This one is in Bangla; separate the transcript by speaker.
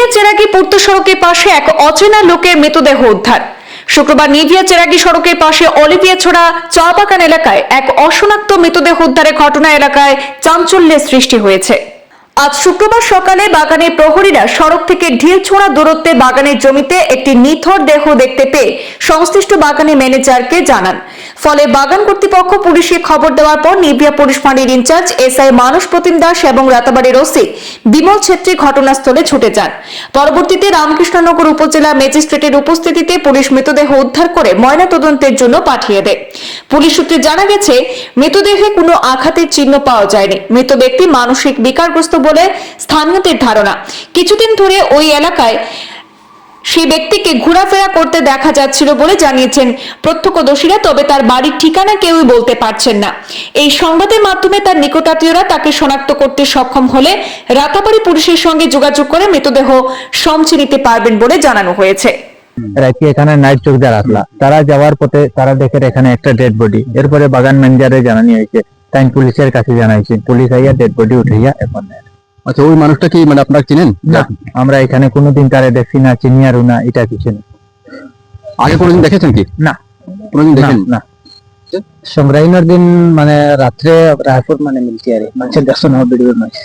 Speaker 1: নিভিয়া চেরাগি পূর্ত সড়কের পাশে এক অচেনা লোকের মৃতদেহ উদ্ধার। শুক্রবার নিভিয়া চেরাগি সড়কের পাশে অলিভিয়া ছড়া চা এলাকায় এক অশনাক্ত মৃতদেহ উদ্ধারের ঘটনা এলাকায় চাঞ্চল্যের সৃষ্টি হয়েছে। আজ শুক্রবার সকালে বাগানের প্রহরীরা সড়ক থেকে ঢিল ছোঁড়া দূরত্বে বাগানের জমিতে একটি নিথর দেহ দেখতে পেয়ে সংশ্লিষ্ট বাগানের ম্যানেজারকে জানান। ফলে বাগান কর্তৃপক্ষ পুলিশকে খবর দেওয়ার পর নিভিয়া পুলিশ ফাঁড়ির ইনচার্জ এসআই মানস প্রতিম দাস এবং রাতাবাড়ির ওসি বিমল ছেত্রী ঘটনাস্থলে ছুটে যান। পরবর্তীতে রামকৃষ্ণনগর উপজেলা ম্যাজিস্ট্রেটের উপস্থিতিতে পুলিশ মৃতদেহ উদ্ধার করে ময়নাতদন্তের জন্য পাঠিয়ে দেয়। পুলিশ সূত্রে জানা গেছে, মৃতদেহে কোনো আঘাতের চিহ্ন পাওয়া যায়নি। মৃত ব্যক্তি মানসিক বিকারগ্রস্ত বলে স্থানীয়দের ধারণা। কিছুদিন ধরে ওই এলাকায় সেই ব্যক্তিকে ঘোরাফেরা করতে দেখা যাচ্ছিল বলে জানিয়েছেন প্রত্যক্ষদর্শীরা, তবে তার বাড়ির ঠিকানা কেউই বলতে পারছেন না। এই সংবাদের মাধ্যমে তার নিকটাত্মীয়রা তাকে শনাক্ত করতে সক্ষম হলে রাতাবাড়ি পুলিশের সঙ্গে যোগাযোগ করে মৃতদেহ সমছে নিতে পারবেন বলে জানানো হয়েছে।
Speaker 2: রাখি এখানে নাইট দিয়ে রাখলা? তারা যাওয়ার পথে তারা দেখে এখানে একটা ডেড বডি এরপরে বাগান ম্যানেজারে জানানি হয়েছে, তাই পুলিশের কাছে জানাইছে। পুলিশ আইয়া ডেড বডি উঠাইয়া এখন।
Speaker 3: আচ্ছা ওই মানুষটা কি মানে আপনারা চিনেন?
Speaker 2: না আমরা এখানে কোনোদিন তারে দেখছি না চিনি আর না এটা কিছু না
Speaker 3: আগে কোনোদিন দেখেছেন কি?
Speaker 2: না।
Speaker 3: কোনোদিন দেখেন
Speaker 2: না। সংগ্রাইনের দিন মানে রাত্রে রায়পুর মানে মিলছি আর মানুষের দর্শন না ভিডিওর পাইছি